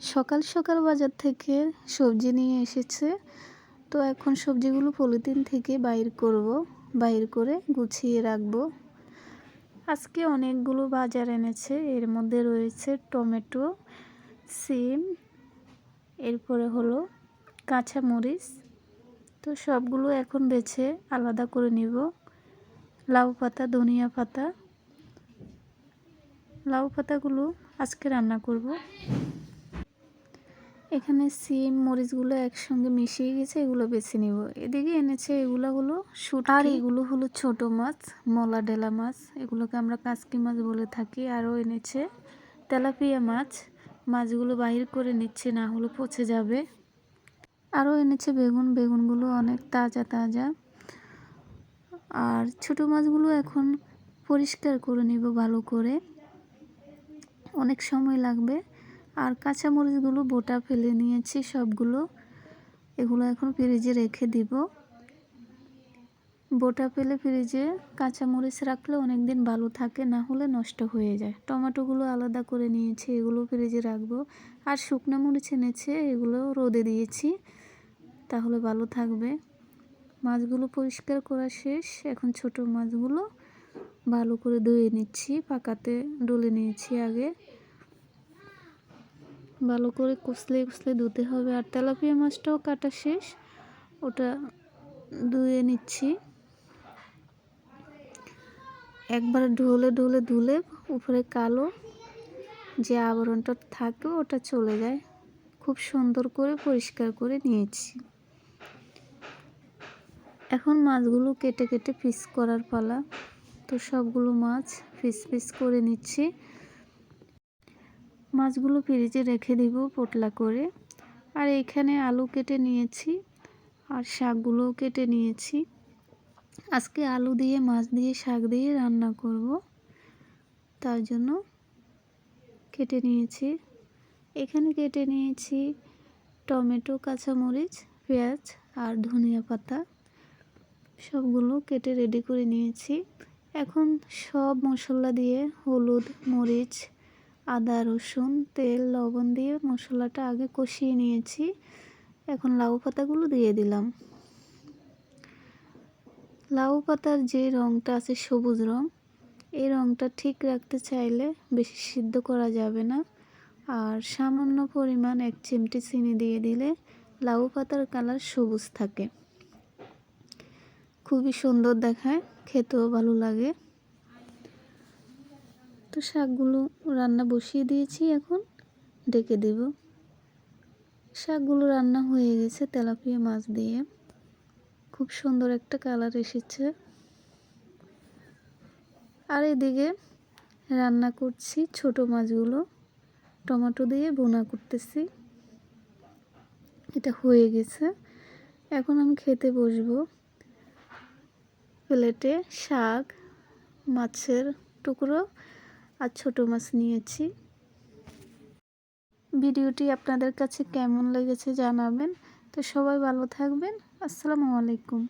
সকাল সকাল বাজার থেকে সবজি নিয়ে এসেছে। তো এখন সবজিগুলো পলিথিন থেকে বাইর করব, বাইর করে গুছিয়ে রাখব। আজকে অনেকগুলো বাজার এনেছে, এর মধ্যে রয়েছে টমেটো, সিম, এরপরে হলো কাঁচা মরিচ তো সবগুলো এখন বেছে আলাদা করে নিব। লাউ পাতা, ধনিয়া পাতা। লাউ পাতাগুলো আজকে রান্না করব। এখানে সিম মরিচগুলো একসঙ্গে মিশিয়ে গেছে এগুলো বেছে নিব। এদিকে এনেছে এগুলো হলো শুট আর এগুলো হলো ছোট মাছ মলা ডেলা মাছ এগুলোকে আমরা কাসকি মাছ বলে থাকি। আরও এনেছে তেলাপিয়া মাছ মাছগুলো বাহির করে নিচ্ছে না হলে পচে যাবে। আরও এনেছে বেগুন বেগুনগুলো অনেক তাজা তাজা। আর ছোট মাছগুলো এখন পরিষ্কার করে নিব ভালো করে। অনেক সময় লাগবে। আর কাঁচামরিচগুলো বোটা ফেলে নিয়েছি সবগুলো। এগুলো এখন ফ্রিজে রেখে দিব। বোটা ফেলে ফ্রিজে কাঁচামরিচ রাখলে অনেক দিন ভালো থাকে, না হলে নষ্ট হয়ে যায়। টমেটোগুলো আলাদা করে নিয়েছি, এগুলো ফ্রিজে রাখব। আর শুকনো মরিচ এনেছে, এগুলো রোদে দিয়েছি, তাহলে ভালো থাকবে। মাছগুলো পরিষ্কার করা শেষ, এখন ছোট মাছগুলো ভালো করে ধুয়ে নিচ্ছি, পাকাতে, ডলে নিয়েছি আগে। ভালো করে কুচলে কুচলে ধুতে হবে। আর তেলাপিয়া মাছটাও কাটা শেষ। ওটা ধুয়ে নিচ্ছি। একবার ঢোলে ঢোলে ধুলে উপরে কালো যে আবরণটা থাকে ওটা চলে যায়। খুব সুন্দর করে পরিষ্কার করে নিয়েছি। এখন মাছগুলো কেটে কেটে পিস করার পালা। তো সবগুলো মাছ পিস পিস করে নিচ্ছি। মাছগুলো ফ্রিজে রেখে দিব পোটলা করে। আর এখানে আলু কেটে নিয়েছি আর শাকগুলোও কেটে নিয়েছি। আজকে আলু দিয়ে, মাছ দিয়ে, শাক দিয়ে রান্না করব। তার জন্য কেটে নিয়েছি। এখানে কেটে নিয়েছি টমেটো, কাঁচামরিচ, পেঁয়াজ আর ধনিয়া পাতা। সবগুলো কেটে রেডি করে নিয়েছি। এখন সব মশলা দিয়ে হলুদ, মরিচ আদা, রসুন, তেল, লবণ দিয়ে মশলাটা আগে কষিয়ে নিয়েছি। এখন লাউ পাতাগুলো দিয়ে দিলাম। লাউ পাতার যে রঙটা আছে সবুজ রং, এই রঙটা ঠিক রাখতে চাইলে বেশি সিদ্ধ করা যাবে না। আর সামান্য পরিমাণ এক চিমটি চিনি দিয়ে দিলে লাউ পাতার কালার সবুজ থাকে। খুবই সুন্দর দেখায়, খেতেও ভালো লাগে। তো শাকগুলো রান্না বসিয়ে দিয়েছি এখন, ডেকে দেব। শাকগুলো রান্না হয়ে গেছে তেলাপিয়া মাছ দিয়ে। খুব সুন্দর একটা কালার এসেছে। আর এদিকে রান্না করছি ছোট মাছগুলো, টমেটো দিয়ে বোনা করতেছি। এটা হয়ে গেছে। এখন আমি খেতে বসবো। প্লেটে শাক, মাছের টুকরো আর ছোট মাছ নিয়েছি। ভিডিওটি আপনাদের কাছে কেমন লেগেছে জানাবেন। তো সবাই ভালো থাকবেন। আসসালামু আলাইকুম।